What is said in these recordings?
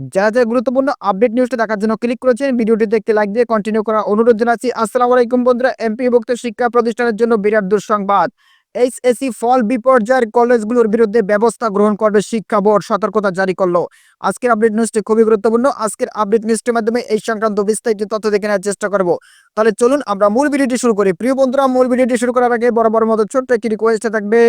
যারা যারা গুরুত্বপূর্ণ আপডেট নিউজটা দেখার জন্য ক্লিক করেছেন, ভিডিওটিতে একটি লাইক দিয়ে কন্টিনিউ করার অনুরোধ জানাচ্ছি। আসসালামু আলাইকুম বন্ধুরা এমপি ভুক্ত শিক্ষা প্রতিষ্ঠানের জন্য বিরাট দুঃসংবাদ। এইচএসসি ফল বিপর্যয়ের কলেজগুলোর বিরুদ্ধে ব্যবস্থা গ্রহণ করবে শিক্ষা বোর্ড, সতর্কতা জারি করল। আজকের আপডেট নিউজটি খুবই গুরুত্বপূর্ণ। আজকের আপডেট নিউজটির মাধ্যমে এই সংক্রান্ত বিস্তারিত তথ্য দেখে নেওয়ার চেষ্টা করব। তাহলে চলুন আমরা মূল ভিডিওটি শুরু করি। প্রিয় বন্ধুরা, মূল ভিডিওটি শুরু করার আগে বড় মতো ছোট্ট একটি রিকোয়েস্ট থাকবে।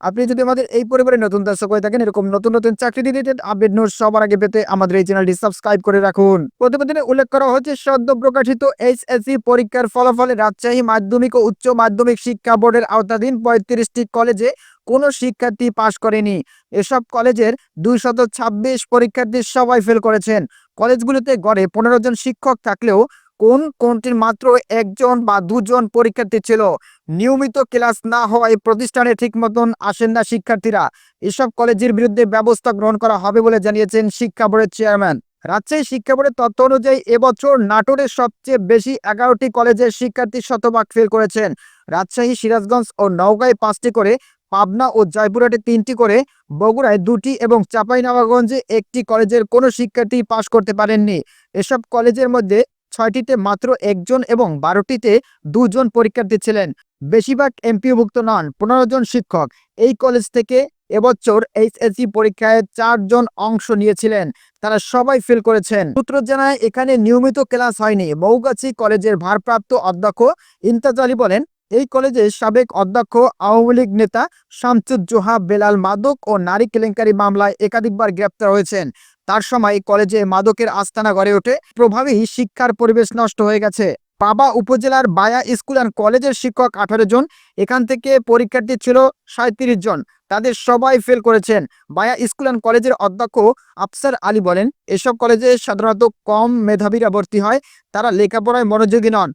আপনি যদি আমাদের এই পরিবারে নতুন দর্শক হয়ে থাকেন, এরকম নতুন নতুন চাকরি রিলেটেড আপডেট নিউজ সবার আগে পেতে আমাদের এই চ্যানেলটি সাবস্ক্রাইব করে রাখুন। প্রতিবেদনে উল্লেখ করা হয়েছে, সদ্য প্রকাশিত এইচএসসি পরীক্ষার ফলাফলে রাজশাহী মাধ্যমিক ও উচ্চ মাধ্যমিক শিক্ষা বোর্ডের আওতাধীন পঁয়ত্রিশটি কলেজে কোনো শিক্ষার্থী পাশ করেনি। এসব কলেজের দুইশত ছাব্বিশ পরীক্ষার্থী সবাই ফেল করেছেন। কলেজগুলোতে গড়ে পনেরো জন শিক্ষক থাকলেও কোন কোনটির মাত্র একজন বা দুজন পরীক্ষার্থী ছিল? নিয়মিত ক্লাস না হওয়ায় প্রতিষ্ঠানে ঠিক মতন আসেন না শিক্ষার্থীরা। এসব কলেজের বিরুদ্ধে ব্যবস্থা গ্রহণ করা হবে বলে জানিয়েছেন শিক্ষা বোর্ডের চেয়ারম্যান। রাজশাহী শিক্ষা বোর্ডের তথ্য অনুযায়ী এবছর নাটোরের সবচেয়ে বেশি এগারোটি কলেজের শিক্ষার্থী শতভাগ ফেল করেছেন। রাজশাহী, সিরাজগঞ্জ ও নওগাঁয় পাঁচটি করে, পাবনা ও জয়পুরহাটে তিনটি করে, বগুড়ায় দুটি এবং চাঁপাইনবাবগঞ্জে একটি কলেজের কোনো শিক্ষার্থী পাশ করতে পারেননি। এসব কলেজের মধ্যে ছয়টিতে মাত্র একজন এবং বারোটিতে দুজন পরীক্ষার্থী ছিলেন। বেশিরভাগ এমপিওভুক্ত নন, পনেরো জন শিক্ষক। এই কলেজ থেকে এবছর এইচএসসি পরীক্ষায় চারজন অংশ নিয়েছিলেন। তারা সবাই ফেল করেছেন। সূত্র জানায়, এখানে নিয়মিত ক্লাস হয়নি। মৌগাছি কলেজের ভারপ্রাপ্ত অধ্যক্ষ ইমতাজ আলী বলেন, এই কলেজের সাবেক অধ্যক্ষ, আওয়ামী লীগ নেতা শামসুজ্জোহা বেলাল মাদক ও নারী কেলেঙ্কারি মামলায় একাধিকবার গ্রেপ্তার হয়েছেন। তার সময় কলেজে মাদকের আস্তানা গড়ে ওঠে। প্রভাবেই শিক্ষার পরিবেশ নষ্ট হয়ে গেছে। পাবা উপজেলার বায়া স্কুল অ্যান্ড কলেজের শিক্ষক আঠারো জন, এখান থেকে পরীক্ষার্থী ছিল সাঁত্রিশ জন। তাদের সবাই ফেল করেছেন। বায়া স্কুল অ্যান্ড কলেজের অধ্যক্ষ আফসার আলী বলেন, এসব কলেজে সাধারণত কম মেধাবীরা ভর্তি হয়, তারা লেখাপড়ায় মনোযোগী নন।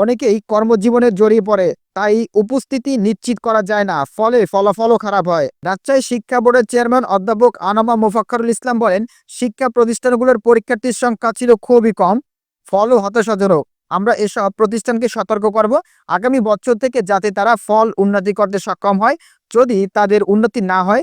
অনেকেই কর্মজীবনে জড়িয়ে পড়ে, তাই উপস্থিতি নিশ্চিত করা যায় না। ফলে ফলাফলও খারাপ হয়। রাজশাহী শিক্ষা বোর্ডের চেয়ারম্যান অধ্যাপক আনামা মোফাক্করুল ইসলাম বলেন, শিক্ষা প্রতিষ্ঠানগুলোর পরীক্ষার্থীর সংখ্যা ছিল খুবই কম, ফলও হতাশাজনক। আমরা এসব প্রতিষ্ঠানকে সতর্ক করব। আগামী বছর থেকে যাতে তারা ফল উন্নতি করতে সক্ষম হয়, যদি তাদের উন্নতি না হয়